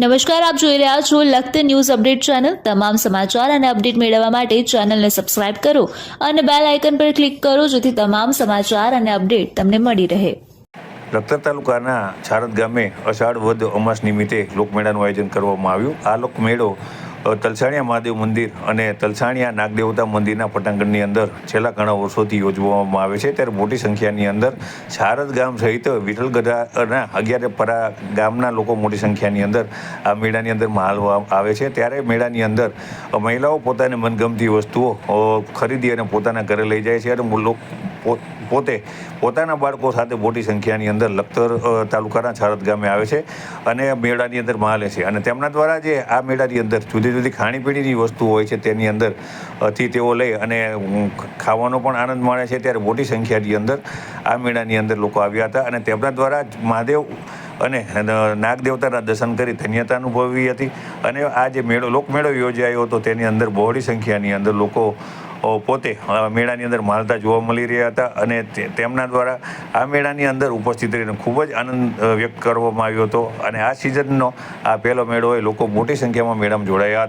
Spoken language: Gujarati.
નમસ્કાર, આપ જોઈ રહ્યા છો લખત ન્યૂઝ અપડેટ ચેનલ. તમામ સમાચાર અને અપડેટ મેળવવા માટે ચેનલને સબસ્ક્રાઇબ કરો અને બેલ આઇકન પર ક્લિક કરો જેથી તમામ સમાચાર અને અપડેટ તમને મળી રહે. લખતર તાલુકાના છારદ ગામે અષાઢ વદ અમાસ નિમિત્તે લોકમેળાનું આયોજન કરવામાં આવ્યું. આ લોકમેળો તલસાણિયા મહાદેવ મંદિર અને તલસાણિયા નાગદેવતા મંદિરના પટાંગણની અંદર છેલ્લા ઘણા વર્ષોથી યોજવામાં આવે છે. ત્યારે મોટી સંખ્યાની અંદર છારદ ગામ સહિત વિઠ્ઠલગઢાના અગિયાર પરા ગામના લોકો મોટી સંખ્યાની અંદર આ મેળાની અંદર માલવા આવે છે. ત્યારે મેળાની અંદર મહિલાઓ પોતાને મનગમતી વસ્તુઓ ખરીદી અને પોતાના ઘરે લઈ જાય છે અને પોતે પોતાના બાળકો સાથે મોટી સંખ્યાની અંદર લખતર તાલુકાના છારદ ગામે આવે છે અને મેળાની અંદર માલે છે. અને તેમના દ્વારા જે આ મેળાની અંદર જુદી જુદી ખાણીપીણીની વસ્તુ હોય છે તેની અંદરથી તેઓ લઈ અને ખાવાનો પણ આનંદ માણે છે. ત્યારે મોટી સંખ્યાની અંદર આ મેળાની અંદર લોકો આવ્યા હતા અને તેમના દ્વારા જ મહાદેવ અને નાગદેવતાના દર્શન કરી ધન્યતા અનુભવી હતી. અને આ જે મેળો, લોકમેળો યોજાયો હતો તેની અંદર બહોળી સંખ્યાની અંદર લોકો પોતે મેળાની અંદર માલતા જોવા મળી રહ્યા હતા અને તેમના દ્વારા આ મેળાની અંદર ઉપસ્થિત રહીને ખૂબ જ આનંદ વ્યક્ત કરવામાં આવ્યો હતો. અને આ સિઝનનો આ પહેલો મેળો હોય લોકો મોટી સંખ્યામાં મેળામાં જોડાયા હતા.